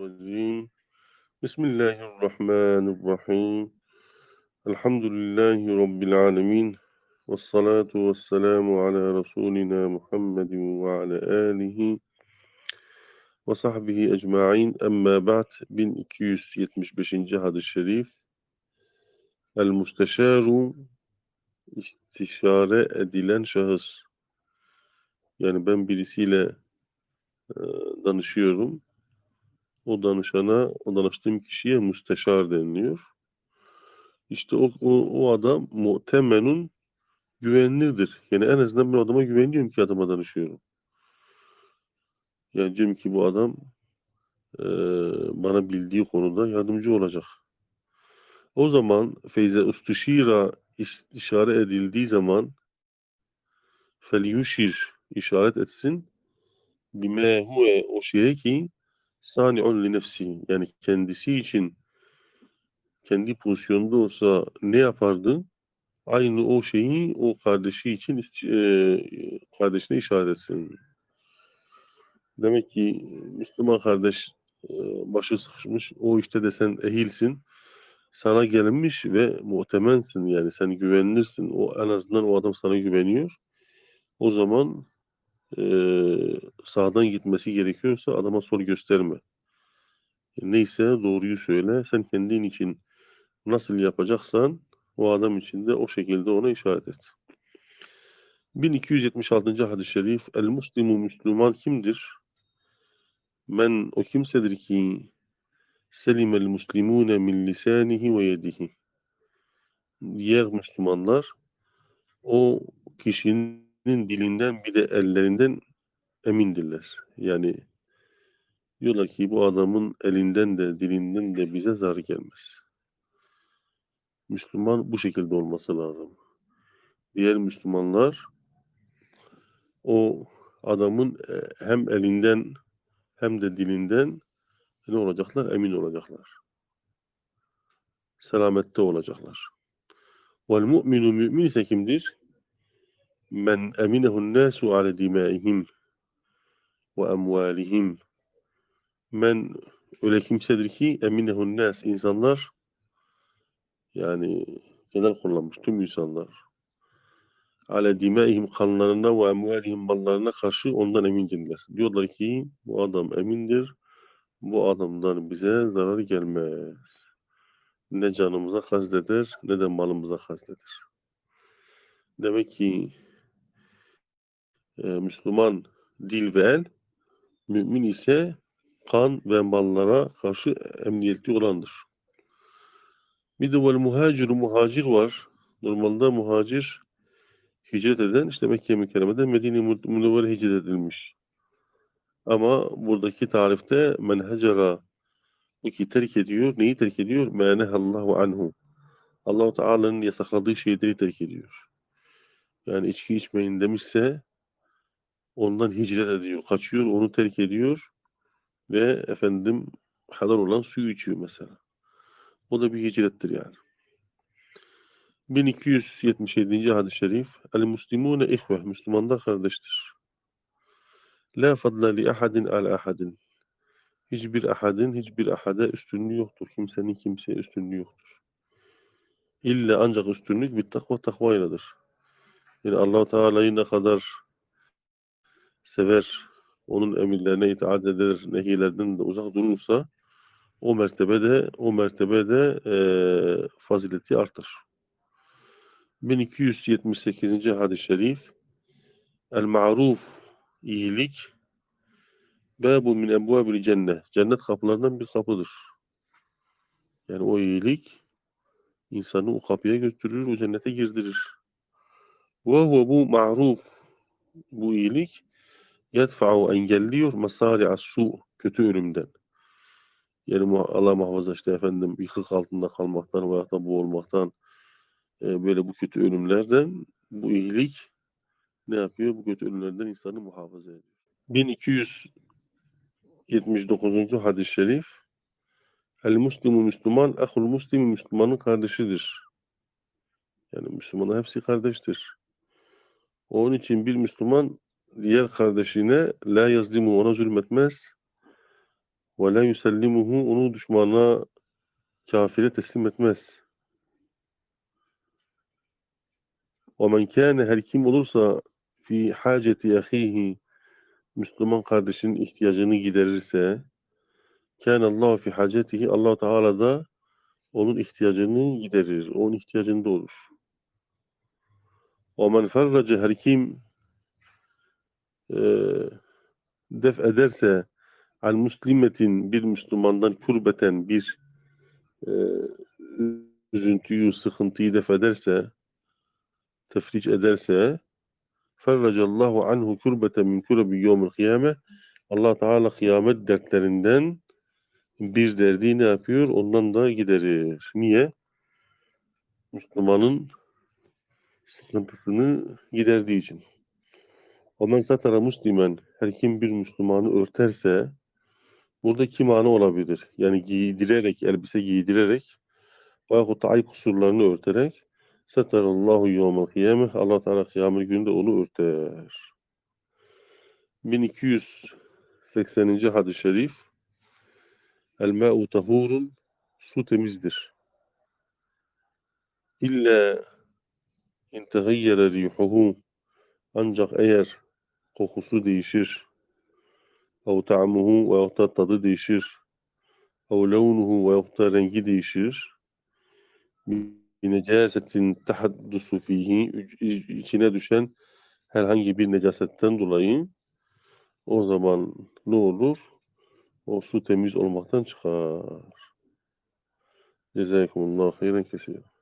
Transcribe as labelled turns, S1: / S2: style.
S1: الرجيم بسم الله الرحمن الرحيم الحمد لله رب العالمين والصلاة والسلام على رسولنا محمد وعلى آله وصحبه ecmaîn. Amma ba'd 1275. hadis-i şerif. El müsteşaru istişare edilen şahıs. Yani ben birisiyle e, danışıyorum. o danışana, o danıştığım kişiye müsteşar deniliyor. İşte o, o, o adam muhtemenun güvenilirdir. Yani en azından ben adama güveniyorum ki adama danışıyorum. Yani diyorum ki bu adam e, bana bildiği konuda yardımcı olacak. O zaman feyze ustuşira istişare edildiği zaman felyuşir işaret etsin bime huve o şeye ki sani'un li nefsi yani kendisi için kendi pozisyonda olsa ne yapardı? Aynı o şeyi o kardeşi için e, kardeşine işaret etsin. Demek ki Müslüman kardeş e, başı sıkışmış. O işte de sen ehilsin. Sana gelinmiş ve muhtemensin yani sen güvenilirsin. O en azından o adam sana güveniyor. O zaman e, sağdan gitmesi gerekiyorsa adama sol gösterme. Neyse doğruyu söyle. Sen kendin için nasıl yapacaksan o adam için de o şekilde ona işaret et. 1276. hadis-i şerif El Muslimu Müslüman kimdir? Men o kimsedir ki selimel muslimune min lisanihi ve yedihi. Diğer Müslümanlar o kişinin dilinden bir de ellerinden emindirler. Yani diyorlar ki bu adamın elinden de dilinden de bize zarar gelmez. Müslüman bu şekilde olması lazım. Diğer Müslümanlar o adamın hem elinden hem de dilinden ne olacaklar? Emin olacaklar. Selamette olacaklar. Vel mu'minu mümin ise kimdir? Men eminehun nasu ale dimaihim ve emvalihim. Men öyle kimsedir ki eminehun nas insanlar yani genel kullanmış tüm insanlar ale dimaihim kanlarına ve emvalihim mallarına karşı ondan emindirler. Diyorlar ki bu adam emindir. Bu adamdan bize zarar gelmez. Ne canımıza kazdeder ne de malımıza kazdeder. Demek ki e, Müslüman dil ve el, mümin ise kan ve mallara karşı emniyetli olandır. Bir de vel muhacir muhacir var. Normalde muhacir hicret eden işte Mekke mükerremeden Medine Münevvere hicret edilmiş. Ama buradaki tarifte men hecera ki terk ediyor. Neyi terk ediyor? Menehallahu anhu. Allahu Teala'nın yasakladığı şeyleri terk ediyor. Yani içki içmeyin demişse ondan hicret ediyor, kaçıyor, onu terk ediyor ve efendim halal olan suyu içiyor mesela. O da bir hicrettir yani. 1277. hadis-i şerif El muslimune ihve Müslümanlar kardeştir. La fadla li ahadin al ahadin Hiçbir ahadin hiçbir ahade üstünlüğü yoktur. Kimsenin kimseye üstünlüğü yoktur. İlla ancak üstünlük bir takva takvayladır. Yani allah Teala'yı ne kadar sever, onun emirlerine itaat eder, nehilerden de uzak durursa o mertebede o mertebede e, fazileti artar. 1278. hadis-i şerif El ma'ruf iyilik Babu min ebvabil cennet. Cennet kapılarından bir kapıdır. Yani o iyilik insanı o kapıya götürür, o cennete girdirir. Ve bu ma'ruf bu iyilik yedfa'u engelliyor masari'a su kötü ölümden. Yani Allah muhafaza işte efendim yıkık altında kalmaktan veya da boğulmaktan e, böyle bu kötü ölümlerden bu iyilik ne yapıyor? Bu kötü ölümlerden insanı muhafaza ediyor. 1279. hadis-i şerif El Müslüman Müslüman, ahul Müslüman Müslümanın kardeşidir. Yani Müslümanlar hepsi kardeştir. Onun için bir Müslüman diğer kardeşine la yazlimu ona zulmetmez Ve la yusellimuhu onu düşmana kafire teslim etmez. Ve men kâne her kim olursa fi haceti ahihi Müslüman kardeşinin ihtiyacını giderirse kâne Allah fi hacetihi Allah Teala da onun ihtiyacını giderir. Onun ihtiyacında olur. Ve men ferrace her kim def ederse al muslimetin bir Müslümandan kurbeten bir e, üzüntüyü, sıkıntıyı def ederse tefriç ederse ferracallahu anhu kurbeten min kurebi yevmil kıyame Allah Teala kıyamet dertlerinden bir derdi ne yapıyor? Ondan da giderir. Niye? Müslümanın sıkıntısını giderdiği için. Men satara muslimen her kim bir Müslümanı örterse burada iki mana olabilir. Yani giydirerek, elbise giydirerek veyahut ay kusurlarını örterek satarallahu yevmel kıyame Allah Teala kıyamet gününde onu örter. 1280. hadis-i şerif El ma'u tahurun su temizdir. İlla in tegayyere rihuhu ancak eğer kokusu değişir ev ta'muhu veyahut da tadı değişir ev levnuhu veyahut da rengi değişir necasetin tahaddusu fihi içine düşen herhangi bir necasetten dolayı o zaman ne olur? O su temiz olmaktan çıkar. Cezakumullahu hayran kesir.